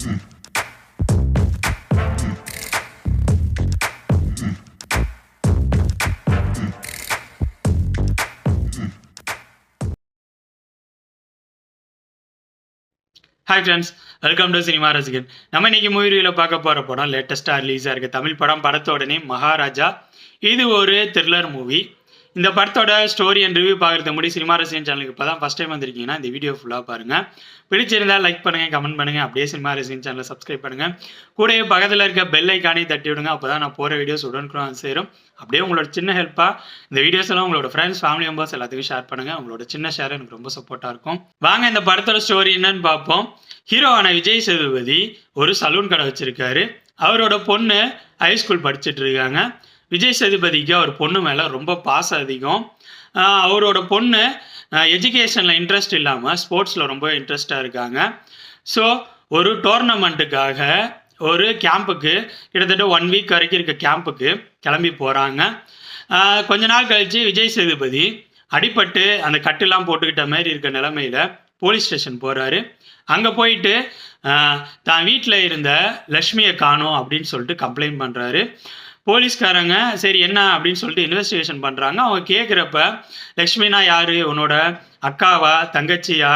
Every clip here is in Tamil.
Hi friends welcome to cinema Rasigan நம்ம இன்னைக்கு மூவி பார்க்க போற படம் லேட்டஸ்ட்டாக ரிலீஸாக இருக்குது தமிழ் படம் படத்தோடனே மகாராஜா. இது ஒரு த்ரில்லர் மூவி இந்த படத்தோட ஸ்டோரி அண்ட் ரிவ்யூ பார்க்குறது முடி சினிமா ரசிகன் சேனலுக்கு இப்போ தான் ஃபஸ்ட் டைம் வந்திருக்கீங்கன்னா இந்த வீடியோ ஃபுல்லாக பாருங்கள் பிடிச்சிருந்தா லைக் பண்ணுங்கள் கமெண்ட் பண்ணுங்கள் அப்படியே சினிமா ரசிகன் சேனலை சப்ஸ்கிரைப் பண்ணுங்கள் கூடவே பக்கத்தில் இருக்க பெல் ஐக்கானே தட்டி விடுங்க அப்போ தான் நான் போகிற வீடியோஸ் உடனுக்குடன் சேரும். அப்படியே உங்களோட சின்ன ஹெல்ப்பாக இந்த வீடியோஸ் எல்லாம் உங்களோட ஃப்ரெண்ட்ஸ் ஃபேமிலி மெம்பர்ஸ் எல்லாத்துக்கும் ஷேர் பண்ணுங்கள் உங்களோட சின்ன ஷேர் எனக்கு ரொம்ப சப்போர்ட்டாக இருக்கும். வாங்க இந்த படத்தோட ஸ்டோரி என்னன்னு பார்ப்போம். ஹீரோவான விஜய் சேதுபதி ஒரு சலூன் கடை வச்சிருக்காரு. அவரோட பொண்ணு ஹைஸ்கூல் படிச்சுட்டு இருக்காங்க. விஜய் சேதுபதிக்கு அவர் பொண்ணு மேலே ரொம்ப பாசம் அதிகம். அவரோட பொண்ணு எஜுகேஷனில் இன்ட்ரெஸ்ட் இல்லாமல் ஸ்போர்ட்ஸில் ரொம்ப இன்ட்ரெஸ்டாக இருக்காங்க. ஸோ ஒரு டோர்னமெண்ட்டுக்காக ஒரு கேம்புக்கு கிட்டத்தட்ட ஒன் வீக் வரைக்கும் இருக்க கேம்புக்கு கிளம்பி போகிறாங்க கொஞ்ச நாள் கழித்து விஜய் சேதுபதி அடிப்பட்டு அந்த கட்டுலாம் போட்டுக்கிட்ட மாதிரி இருக்க நிலமையில் போலீஸ் ஸ்டேஷன் போகிறாரு அங்கே போயிட்டு தான் வீட்டில் இருந்த லக்ஷ்மியை காணும் அப்படின்னு சொல்லிட்டு கம்ப்ளைண்ட் பண்ணுறாரு போலீஸ்காரங்க சரி என்ன அப்படின்னு சொல்லிட்டு இன்வெஸ்டிகேஷன் பண்ணுறாங்க அவங்க கேட்குறப்ப லக்ஷ்மினா யார்? உன்னோட அக்காவா? தங்கச்சியா?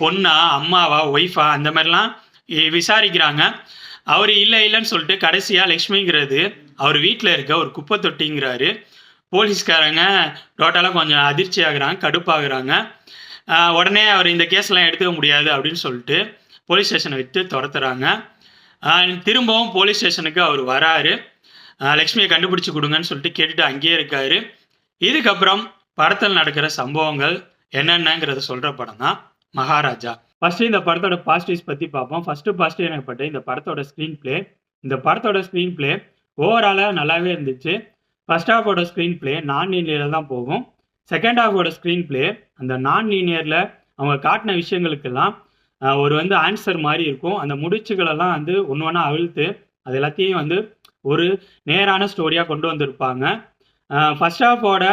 பொண்ணா? அம்மாவா? ஒய்ஃபா அந்த மாதிரிலாம் விசாரிக்கிறாங்க. அவர் இல்லை இல்லைன்னு சொல்லிட்டு கடைசியாக லக்ஷ்மிங்கிறது அவர் வீட்டில் இருக்க ஒரு குப்பை தொட்டிங்கிறாரு. போலீஸ்காரங்க டோட்டலாக கொஞ்சம் அதிர்ச்சி ஆகுறாங்க கடுப்பாகிறாங்க. உடனே அவர் இந்த கேஸ்லாம் எடுத்துக்க முடியாது அப்படின்னு சொல்லிட்டு போலீஸ் ஸ்டேஷனை விட்டு துரத்துறாங்க. திரும்பவும் போலீஸ் ஸ்டேஷனுக்கு அவர் வராரு. லக்ஷ்மியை கண்டுபிடிச்சு கொடுங்கன்னு சொல்லிட்டு கேட்டுட்டு அங்கேயே இருக்காரு. இதுக்கப்புறம் படத்தில் நடக்கிற சம்பவங்கள் என்னென்னங்கிறத சொல்கிற படம் தான் மகாராஜா. ஃபஸ்ட்டு இந்த படத்தோட பாசிட்டிவ்ஸ் பற்றி பார்ப்போம். ஃபஸ்ட்டு பாசிட்டிவ் எனப்பட்ட இந்த படத்தோட ஸ்க்ரீன் பிளே இந்த படத்தோட ஸ்க்ரீன் ப்ளே ஓவராலாக நல்லாவே இருந்துச்சு. ஃபர்ஸ்ட் ஹாஃபோட ஸ்க்ரீன் ப்ளே நான் லீனியரில் தான் போகும். செகண்ட் ஹாஃபோட ஸ்க்ரீன் ப்ளே அந்த நான் லீனியரில் அவங்க காட்டின விஷயங்களுக்கெல்லாம் ஒரு வந்து ஆன்சர் மாதிரி இருக்கும். அந்த முடிச்சுகளெல்லாம் வந்து ஒன்று ஒன்றா அவிழ்த்து அது எல்லாத்தையும் வந்து ஒரு நேரான ஸ்டோரியாக கொண்டு வந்திருப்பாங்க. ஃபர்ஸ்ட் ஆஃபோட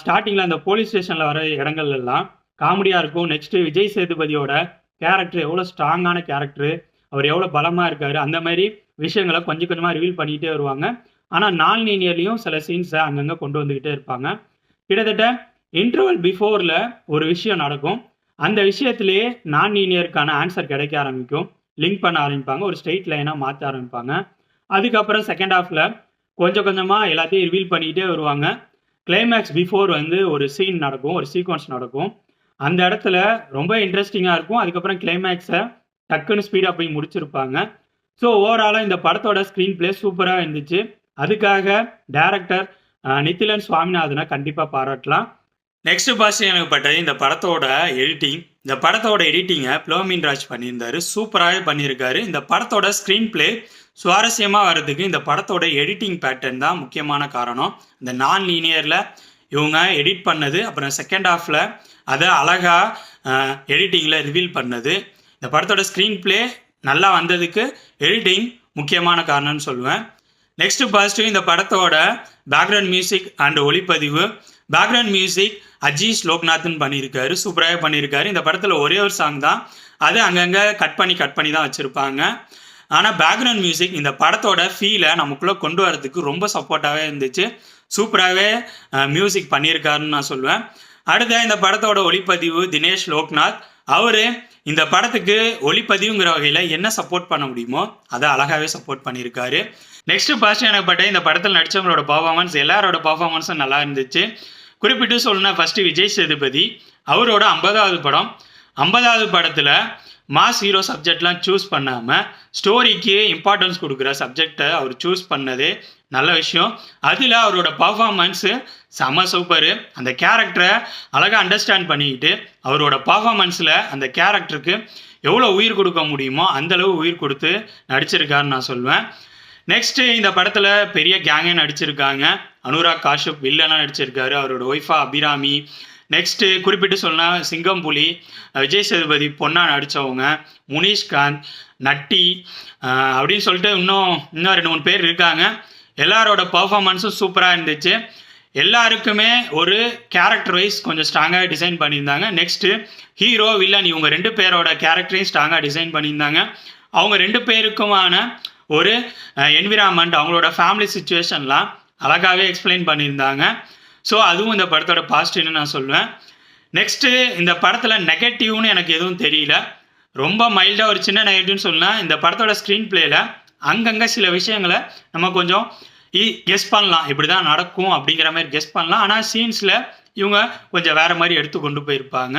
ஸ்டார்டிங்கில் அந்த போலீஸ் ஸ்டேஷனில் வர இடங்கள் எல்லாம் காமெடியாக இருக்கும். நெக்ஸ்ட்டு விஜய் சேதுபதியோட கேரக்டர் எவ்வளோ ஸ்ட்ராங்கான கேரக்டரு அவர் எவ்வளோ பலமாக இருக்காரு அந்த மாதிரி விஷயங்களை கொஞ்சம் கொஞ்சமாக ரிவீல் பண்ணிகிட்டே வருவாங்க. ஆனால் நான் லீனியர்லேயும் சில சீன்ஸை அங்கங்கே கொண்டு வந்துக்கிட்டே இருப்பாங்க. கிட்டத்தட்ட இன்டர்வல் பிஃபோரில் ஒரு விஷயம் நடக்கும். அந்த விஷயத்திலேயே நான் லீனியருக்கான ஆன்சர் கிடைக்க ஆரம்பிக்கும். லிங்க் பண்ண ஆரம்பிப்பாங்க. ஒரு ஸ்ட்ரெயிட் லைனாக மாற்ற ஆரம்பிப்பாங்க. அதுக்கப்புறம் செகண்ட் ஹாஃபில் கொஞ்சம் கொஞ்சமாக எல்லாத்தையும் ரிவீல் பண்ணிக்கிட்டே வருவாங்க. கிளைமேக்ஸ் பிஃபோர் வந்து ஒரு சீன் நடக்கும் ஒரு சீக்வன்ஸ் நடக்கும். அந்த இடத்துல ரொம்ப இன்ட்ரெஸ்டிங்காக இருக்கும். அதுக்கப்புறம் கிளைமேக்ஸை டக்குன்னு ஸ்பீடாக போய் முடிச்சிருப்பாங்க. ஸோ ஓவராலாக இந்த படத்தோட ஸ்க்ரீன் பிளே சூப்பராக இருந்துச்சு. அதுக்காக டேரக்டர் நித்திலன் சுவாமிநாதனை கண்டிப்பாக பாராட்டலாம். நெக்ஸ்ட் பாஷை எனக்கு பட்டது இந்த படத்தோட எடிட்டிங் இந்த படத்தோட எடிட்டிங்கை ப்ளோமின் ராஜ் பண்ணியிருந்தாரு. சூப்பராகவே பண்ணியிருக்காரு. இந்த படத்தோட ஸ்க்ரீன் பிளே சுவாரஸ்யமாக வர்றதுக்கு இந்த படத்தோட எடிட்டிங் பேட்டர்ன் தான் முக்கியமான காரணம். இந்த நான் லீனியரில் இவங்க எடிட் பண்ணது அப்புறம் செகண்ட் ஹாஃபில் அதை அழகாக எடிட்டிங்கில் ரிவீல் பண்ணது. இந்த படத்தோட ஸ்க்ரீன் பிளே நல்லா வந்ததுக்கு எடிட்டிங் முக்கியமான காரணம்னு சொல்லுவேன். நெக்ஸ்ட் பாசிட்டிவ் இந்த படத்தோட பேக்ரவுண்ட் மியூசிக் அண்ட் ஒளிப்பதிவு. பேக்ரவுண்ட் மியூசிக் அஜீஷ் லோக்நாத்னு பண்ணியிருக்காரு சூப்பராகவே பண்ணியிருக்காரு. இந்த படத்தில் ஒரே ஒரு சாங் தான். அது அங்கங்கே கட் பண்ணி கட் பண்ணி தான் வச்சுருப்பாங்க. ஆனால் பேக்ரவுண்ட் மியூசிக் இந்த படத்தோட ஃபீலை நமக்குள்ளே கொண்டு வரதுக்கு ரொம்ப சப்போர்ட்டாகவே இருந்துச்சு. சூப்பராகவே மியூசிக் பண்ணியிருக்காருன்னு நான் சொல்லுவேன். அடுத்த இந்த படத்தோட ஒளிப்பதிவு தினேஷ் லோக்நாத். அவர் இந்த படத்துக்கு ஒளிப்பதிவுங்கிற வகையில் என்ன சப்போர்ட் பண்ண முடியுமோ அதை அழகாகவே சப்போர்ட் பண்ணியிருக்காரு. நெக்ஸ்ட் பாஸ்ட் எனப்பட்ட இந்த படத்தில் நடித்தவங்களோட பர்ஃபார்மன்ஸ் எல்லாரோட பர்ஃபார்மன்ஸும் நல்லா இருந்துச்சு. குறிப்பிட்டு சொல்லணும்னா ஃபஸ்ட்டு விஜய் சேதுபதி அவரோட ஐம்பதாவது படம். ஐம்பதாவது படத்தில் மாஸ் ஹீரோ சப்ஜெக்ட்லாம் சூஸ் பண்ணாமல் ஸ்டோரிக்கு இம்பார்ட்டன்ஸ் கொடுக்குற சப்ஜெக்டை அவர் சூஸ் பண்ணதே நல்ல விஷயம். அதில் அவரோட பர்ஃபார்மன்ஸு செம சூப்பரு அந்த கேரக்டரை அழகாக அண்டர்ஸ்டாண்ட் பண்ணிக்கிட்டு அவரோட பர்ஃபார்மன்ஸில் அந்த கேரக்டருக்கு எவ்வளோ உயிர் கொடுக்க முடியுமோ அந்தளவு உயிர் கொடுத்து நடிச்சிருக்காருன்னு நான் சொல்லுவேன். நெக்ஸ்ட்டு இந்த படத்தில் பெரிய கேங்கே நடிச்சிருக்காங்க. அனுராக் காஷ்யப் வில்லனாக நடிச்சிருக்காரு. அவரோட ஒய்ஃபா அபிராமி. நெக்ஸ்ட்டு குறிப்பிட்டு சொன்னால் சிங்கம் புலி விஜய் சேதுபதி பொண்ணா நடித்தவங்க முனீஷ்காந்த் நட்டி அப்படின்னு சொல்லிட்டு இன்னும் இன்னும் ரெண்டு மூணு பேர் இருக்காங்க. எல்லாரோட பர்ஃபாமன்ஸும் சூப்பராக இருந்துச்சு. எல்லாருக்குமே ஒரு கேரக்டர் வைஸ் கொஞ்சம் ஸ்ட்ராங்காக டிசைன் பண்ணியிருந்தாங்க. நெக்ஸ்ட்டு ஹீரோ வில்லன் இவங்க ரெண்டு பேரோட கேரக்டரையும் ஸ்ட்ராங்காக டிசைன் பண்ணியிருந்தாங்க. அவங்க ரெண்டு பேருக்குமான ஒரு என்விரான்மெண்ட் அவங்களோட ஃபேமிலி சுச்சுவேஷன்லாம் அழகாகவே எக்ஸ்பிளைன் பண்ணியிருந்தாங்க. ஸோ அதுவும் இந்த படத்தோட பாசிட்டிவ்னு நான் சொல்லுவேன் நெக்ஸ்ட்டு இந்த படத்தில் நெகட்டிவ்னு எனக்கு எதுவும் தெரியல. ரொம்ப மைல்டாக ஒரு சின்ன நெகட்டிவ்னு சொல்லலாம் இந்த படத்தோட ஸ்க்ரீன் பிளேயில் அங்கங்கே சில விஷயங்களை நம்ம கொஞ்சம் கெஸ் பண்ணலாம். இப்படி தான் நடக்கும் அப்படிங்கிற மாதிரி கெஸ் பண்ணலாம். ஆனால் சீன்ஸில் இவங்க கொஞ்சம் வேறு மாதிரி எடுத்து கொண்டு போயிருப்பாங்க.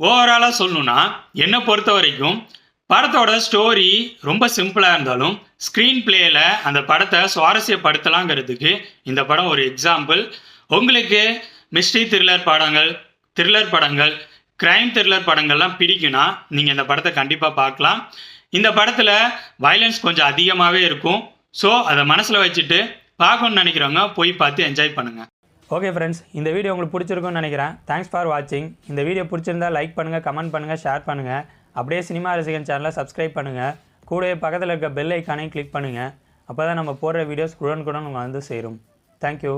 ஓவராலாக சொல்லணும்னா என்னை பொறுத்த வரைக்கும் படத்தோட ஸ்டோரி ரொம்ப சிம்பிளாக இருந்தாலும் ஸ்க்ரீன் பிளேயில் அந்த படத்தை சுவாரஸ்யப்படுத்தலாங்கிறதுக்கு இந்த படம் ஒரு எக்ஸாம்பிள் உங்களுக்கு மிஸ்ட்ரி த்ரில்லர் படங்கள் த்ரில்லர் படங்கள் கிரைம் த்ரில்லர் படங்கள்லாம் பிடிக்குன்னா நீங்கள் இந்த படத்தை கண்டிப்பாக பார்க்கலாம். இந்த படத்தில் வயலன்ஸ் கொஞ்சம் அதிகமாகவே இருக்கும். ஸோ அதை மனசில் வச்சுட்டு பார்க்கணும்னு நினைக்கிறவங்க போய் பார்த்து என்ஜாய் பண்ணுங்கள் ஓகே ஃப்ரெண்ட்ஸ் இந்த வீடியோ உங்களுக்கு பிடிச்சிருக்குன்னு நினைக்கிறேன். தேங்க்ஸ் ஃபார் வாட்சிங் இந்த வீடியோ பிடிச்சிருந்தா லைக் பண்ணுங்கள் கமெண்ட் பண்ணுங்கள் ஷேர் பண்ணுங்கள் அப்படியே சினிமா ரசிகன் சேனலை சப்ஸ்கிரைப் பண்ணுங்கள் கூடவே பக்கத்தில் இருக்க பெல் ஐக்கானையும் கிளிக் பண்ணுங்கள் அப்போ தான் நம்ம போடுற வீடியோஸ் குடன் குடன் வந்து சேரும். தேங்க்யூ